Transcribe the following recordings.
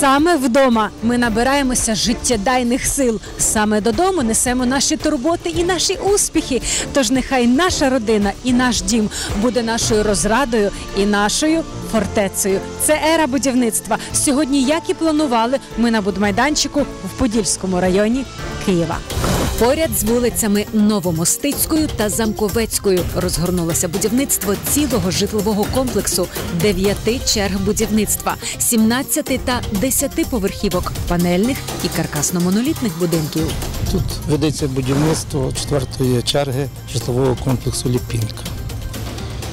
Саме вдома ми набираємося життєдайних сил. Саме додому несемо наші турботи і наші успіхи. Тож нехай наша родина і наш дім буде нашою розрадою і нашою фортецею. Це ера будівництва. Сьогодні, як і планували, ми на будмайданчику в Подільському районі Києва. Поряд з вулицями Новомостицькою та Замковецькою розгорнулося будівництво цілого житлового комплексу дев'яти черг будівництва, 17 та 10 поверхівок панельних і каркасно-монолітних будинків. Тут ведеться будівництво четвертої черги житлового комплексу Ліпінка.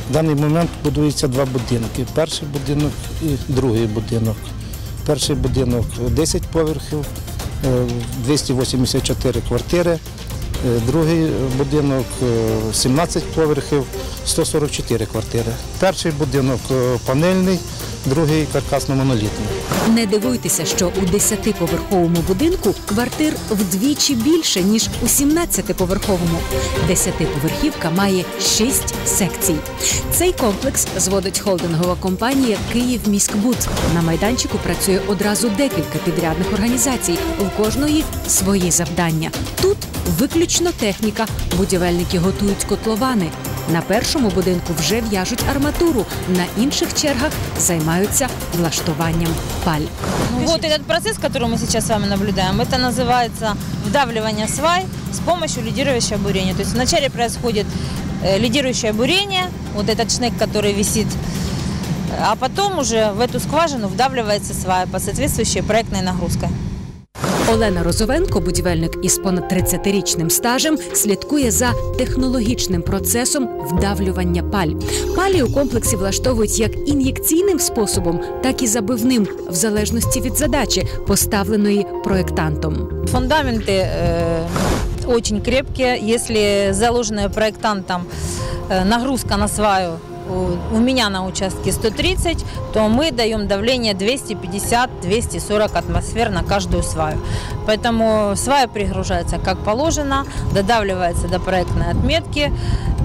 В даний момент будуються два будинки. Перший будинок і другий будинок. Перший будинок 10 поверхів, 284 квартири. Е, Другий будинок е, 17 поверхів, 144 квартири. Перший будинок е, панельний, другий каркасно-монолітний. Не дивуйтеся, що у 10-поверховому будинку квартир вдвічі більше ніж у 17-поверховому. 10-поверхівка має 6 секцій. Цей комплекс зводить холдингова компанія Київміськбуд. На майданчику працює одразу декілька підрядних організацій. У кожної свої завдання. Тут виключно техніка. Будівельники готують котловани. На першому будинку вже в'яжуть арматуру, на інших чергах займаються влаштуванням паль. Ну, вот этот процесс, который мы сейчас с вами наблюдаем, это называется вдавливание свай с помощью лидирующего бурения. То есть вначале происходит э, лидирующее бурение, вот этот шнек, который висит, а потом уже в эту скважину вдавливается свай по соответствующей проектной нагрузкой. Олена Розовенко, будівельник із понад 30-річним стажем, слідкує за технологічним процесом вдавлювання паль. Палі у комплексі влаштовують як ін'єкційним способом, так і забивним, в залежності від задачі, поставленої проєктантом. Фундаменты э, очень крепкие. Если заложенная проектантом э, нагрузка на сваю у, у меня на участке 130, то мы даем давление 250-240 атмосфер на каждую сваю. Поэтому свая пригружается как положено, додавливается до проектной отметки,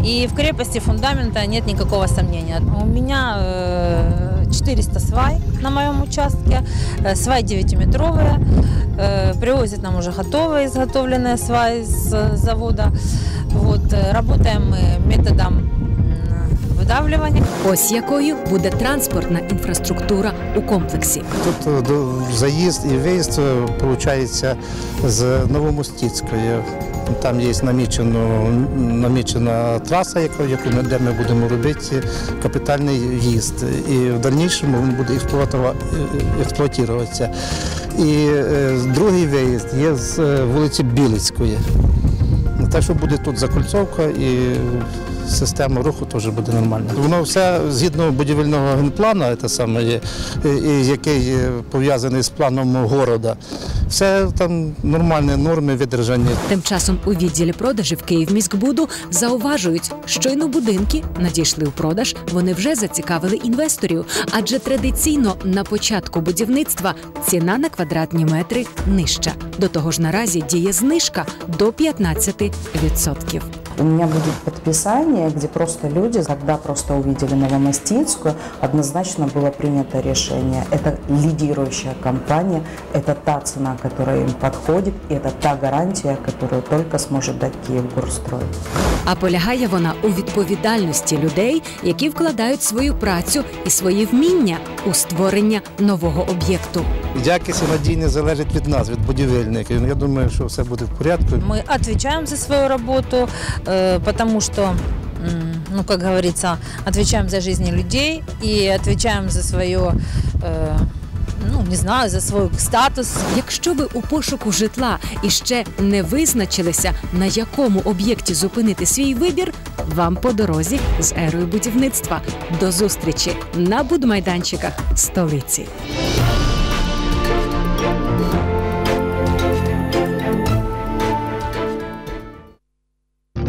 и в крепости фундамента нет никакого сомнения. У меня э, 400 свай на моем участке, э, свай 9-метровые, Э, привозят нам уже готовые изготовленные сваи с э, завода. Вот, э, работаем мы методом м, выдавливания. Ось якою буде транспортна інфраструктура у комплексі. Тут е, заїзд і виїзд виходить з Новомостицької. Там є намічено, намічена траса, яку, яку ми, де ми будемо робити капітальний в'їзд. І в дальнішому він буде е, експлуатуватися. І е, другий виїзд є з е, вулиці Білицької. Так що буде тут закольцовка і система руху теж буде нормальна. Воно все згідно будівельного генплану, це саме який пов'язаний з планом города. Все там нормальні норми видержані. Тим часом у відділі продажів Київміськбуду зауважують, щойно будинки надійшли у продаж, вони вже зацікавили інвесторів, адже традиційно на початку будівництва ціна на квадратні метри нижча. До того ж, наразі діє знижка до 15%. У меня будет подписание, где просто люди, когда просто увидели Новомостинскую, однозначно было принято решение. Это лидирующая компания, это та цена, которая им подходит, и это та гарантия, которую только сможет дать Киевгорстрой. А полягає вона у відповідальності людей, які вкладають свою працю і свої вміння у створення нового об'єкту. Якість і надійність залежить від нас, від будівельників. Я думаю, що все буде в порядку. Мы отвечаем за свою работу, э, потому что, ну, как говорится, отвечаем за жизни людей и отвечаем за свое, э, ну, не знаю, за свой статус. Якщо ви у пошуку житла і ще не визначилися, на якому об'єкті зупинити свій вибір, вам по дорозі з ерою будівництва. До зустрічі на будмайданчиках столиці.